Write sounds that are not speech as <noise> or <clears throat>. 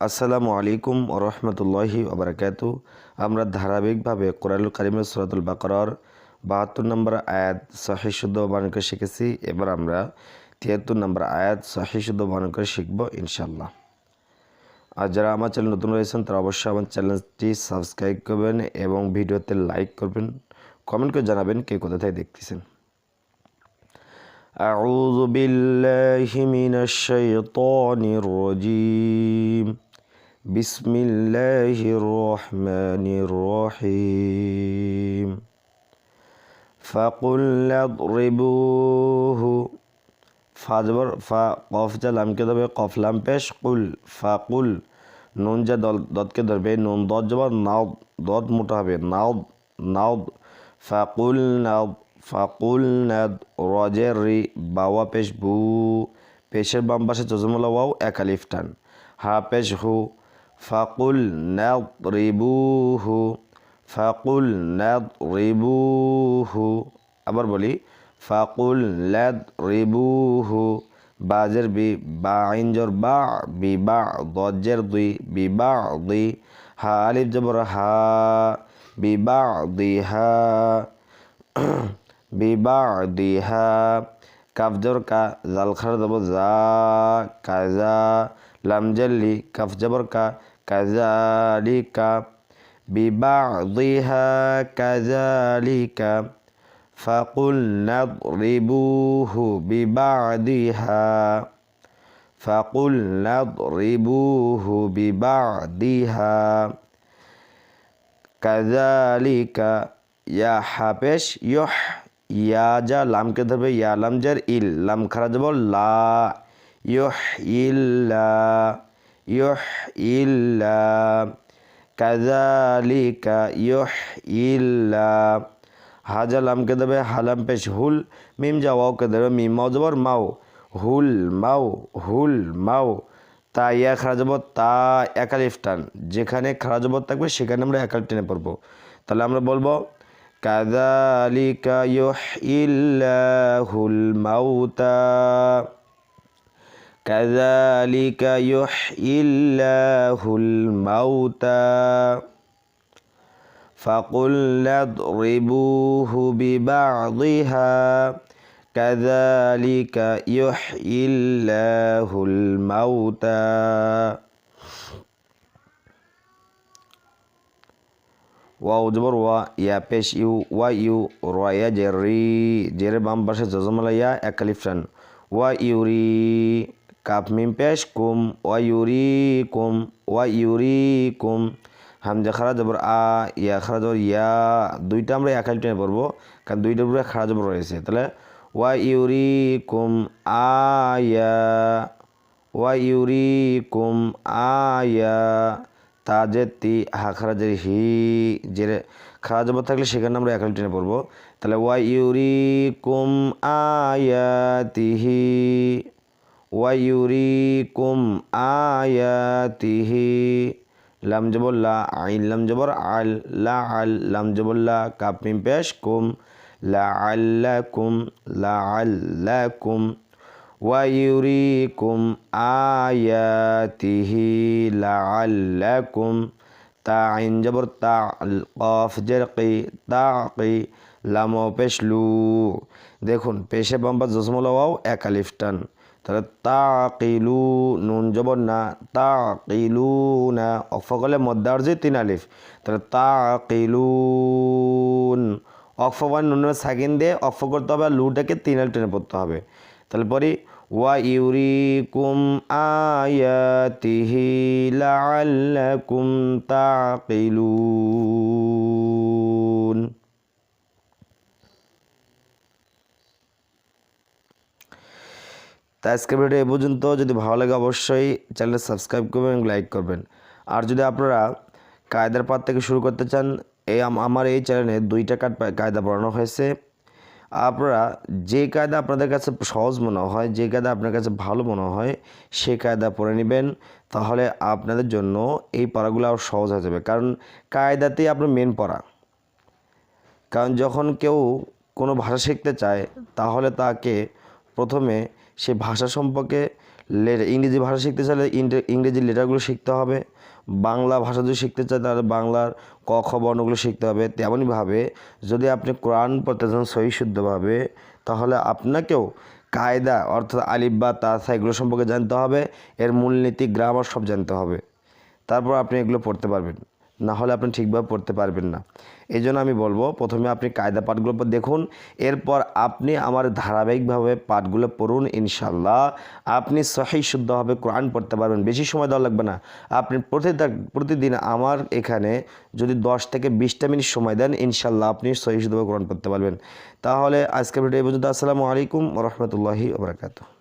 আসসালামু আলাইকুম রহমতুল্লাহি ওবরাকাত আমরা ধারাবাহিকভাবে কোরআনুল কারিমের সুরাতুল বাকরার বাহাত্তর নম্বর আয়াত সহি শুদ্ধ বানান করে শিখেছি এবার আমরা তিয়াত্তর নম্বর আয়াত সহি শুদ্ধ বানান করে শিখব ইনশাল্লাহ আর যারা আমার চ্যানেল নতুন রয়েছেন তারা অবশ্যই আমার চ্যানেলটি সাবস্ক্রাইব করবেন এবং ভিডিওতে লাইক করবেন কমেন্ট করে জানাবেন কে কোথা থেকে দেখতেছেন أعوذ بالله من الشيطان الرجيم بسم الله الرحمن الرحيم فقل اضربوه ফাজবর ফা কফ যা লামকে ধরবে কফ লাম পেশ কুল ফাকুল নুন যা দল দতকে ধরবে নুন দত যাবার নাও দত মোটা হবে নাও নাও ফাকুল নাও ফাকুল নাদ রজের রি বাওয়া পেশ বু পেশের বাম পাশে চজমলা ওয়াও একালিফ টান হা পেশ হু ফাকুল নাদ রিবু হু ফাকুল নাদ রিবু হু আবার বলি, ফাকুল লাদ রিবুহু বাজের বি, বা বা, বি, বা, দজ্জের দুই, বি, বা দুই হা, আলিফ জবর, হা, বি, বা দুই হা, <clears throat> বি, বা দুই হা কাফজর কা, জাল, খার দেব যা কাজা لم جلي كف جبر كا كذلك ببعضها كذلك. فقل نضربوه ببعضها فقل نضربوه ببعضها. كذلك يا حبش يح يا جا لام كده يا لام جر إل لام خرج لا. ইহ ইল্লা ইহ ইল্লা কাজালিকা ইহ ইল্লা হাজা লামকে দেবে হালাম পেশ হুল, মিম যা ওয়াওকে দেবে, মিম মাও মাও, হুল মাও হুল মাও। তা ইয়া খারা যাব তা একালিফ টান, যেখানে খারা জবর থাকবে, সেখানে আমরা একাল টেনে পড়ব। তাহলে আমরা বলব কাদালিকা ইউহিল্লাহুল মাউতা كذلك يحيي الله الموتى. فقل اضربوه ببعضها. كذلك يحيي الله الموتى. واو جبر وا يا بيش يو وايو روايا جري جري بام برشة جزم يا اكليفتن وايوري কাপ মিম পেশ কুম ওয়া ইউরি কুম ওয়া ইউরি কুম হামজা খারা জবর আ ইয়া খারা জবর ইয়া দুইটা আমরা একাল টেনে পড়ব কারণ দুইটার উপরে খারা জবর রয়েছে তাহলে ওয়া ইউরি কুম আয়া ওয়া ইউরি কুম আয়া তাজের তি হা খারাজের হি জেরে খারা জবর থাকলে সেখানে আমরা একাল টেনে পড়ব তাহলে ওয়া ইউরি কুম আয়াতিহি ওয়া ইউরি কুম আয়াতিহি লাম জবল্লা আইন লাম জবর আল লা আল লাম জবল্লা কাপ মিম পেশ কুম লা আল্লাকুম লা আল্লাকুম ويريكم آياته لعلكم তা আইন জবর তা কফ জেরকি তাকি লামো পেশলু দেখুন পেশে বাম্বা জসমলাও একালিফ টান তাহলে তাকিলু নুন জবর না তাকিলু না অফকলে মদ্দার যে তিন আলিফ। তাহলে তাকিলুন অক্ফ ওয়ান নুনের সাকিন দিয়ে অক্ফ করতে হবে লুটাকে তিন আল টেনে পড়তে হবে। তাহলে পরে ওয়া ইউরিকুম আয়াতিহি লাআল্লাকুম তাকিলুন। তা আজকের ভিডিও এ পর্যন্ত। যদি ভালো লাগে অবশ্যই চ্যানেল সাবস্ক্রাইব করবেন এবং লাইক করবেন। আর যদি আপনারা কায়দার পাত থেকে শুরু করতে চান এই আমার এই চ্যানেলে দুইটা কাট কায়দা পড়ানো হয়েছে। আপনারা যে কায়দা আপনাদের কাছে সহজ মনে হয়, যে কায়দা আপনার কাছে ভালো মনে হয় সেই কায়দা পড়ে নেবেন। তাহলে আপনাদের জন্য এই পড়াগুলো আরও সহজ হয়ে যাবে। কারণ কায়দাতেই আপনার মেন পড়া। কারণ যখন কেউ কোনো ভাষা শিখতে চায়, তাহলে তাকে প্রথমে সে ভাষা সম্পর্কে ইংরেজি ভাষা শিখতে চাইলে ইংরেজি লেটারগুলো শিখতে হবে। বাংলা ভাষা যদি শিখতে চান তাহলে বাংলার ক খ বর্ণগুলো শিখতে হবে। তেমনইভাবে যদি আপনি কোরআন পড়তে চান সহি শুদ্ধভাবে, তাহলে আপনাকেও কায়দা অর্থাৎ আলিফ বা তাসা এগুলো সম্পর্কে জানতে হবে। এর মূলনীতি গ্রামার সব জানতে হবে। তারপর আপনি এগুলো পড়তে পারবেন। না হলে আপনি ঠিকভাবে পড়তে পারবেন না। এই জন্য আমি বলব, প্রথমে আপনি কায়দা পাঠগুলো দেখুন, এরপর আপনি আমার ধারাবাহিকভাবে পাঠগুলো পড়ুন ইনশাল্লাহ আপনি সহি শুদ্ধভাবে কোরআন পড়তে পারবেন, বেশি সময় দেওয়া লাগবে না। আপনি প্রতিদিন আমার এখানে যদি দশ থেকে বিশটা মিনিট সময় দেন ইনশাল্লাহ আপনি সহি শুদ্ধভাবে কোরআন পড়তে পারবেন। তাহলে আজকের ভিডিও এই পর্যন্ত। আসসালামু আলাইকুম রহমতুল্লাহি ওবরাকাতু